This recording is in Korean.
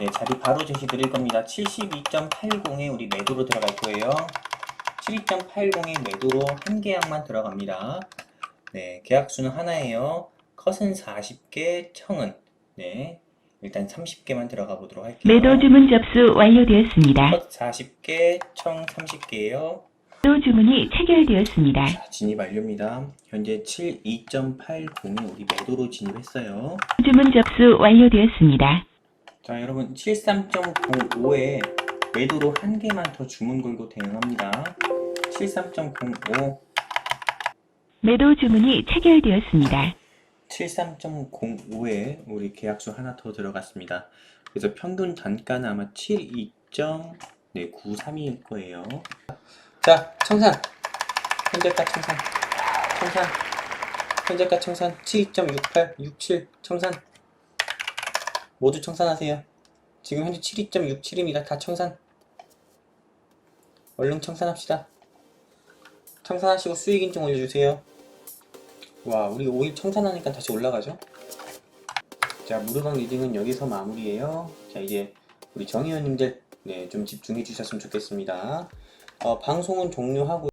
네, 자리 바로 제시 드릴 겁니다. 72.80에 우리 매도로 들어갈 거예요. 72.80의 매도로 한 계약만 들어갑니다. 네, 계약수는 하나예요. 컷은 40개, 청은 네, 일단 30개만 들어가 보도록 할게요. 매도 주문 접수 완료되었습니다. 컷 40개, 청 30개예요. 매도 주문이 체결되었습니다. 자, 진입 완료입니다. 현재 72.80이 우리 매도로 진입했어요. 주문 접수 완료되었습니다. 자, 여러분 73.05에 매도로 한 개만 더 주문 걸고 대응합니다. 73.05, 매도 주문이 체결되었습니다. 73.05에 우리 계약수 하나 더 들어갔습니다. 그래서 평균 단가는 아마 72.93일 거예요. 자, 청산. 현재가 청산. 청산. 현재가 청산 72.68, 67 청산. 모두 청산하세요. 지금 현재 72.67입니다. 다 청산. 얼른 청산합시다. 청산하시고 수익 인증 올려주세요. 와, 우리 5일 청산하니까 다시 올라가죠? 자, 무료방 리딩은 여기서 마무리예요. 자, 이제 우리 정의원님들 네, 좀 집중해 주셨으면 좋겠습니다. 어, 방송은 종료하고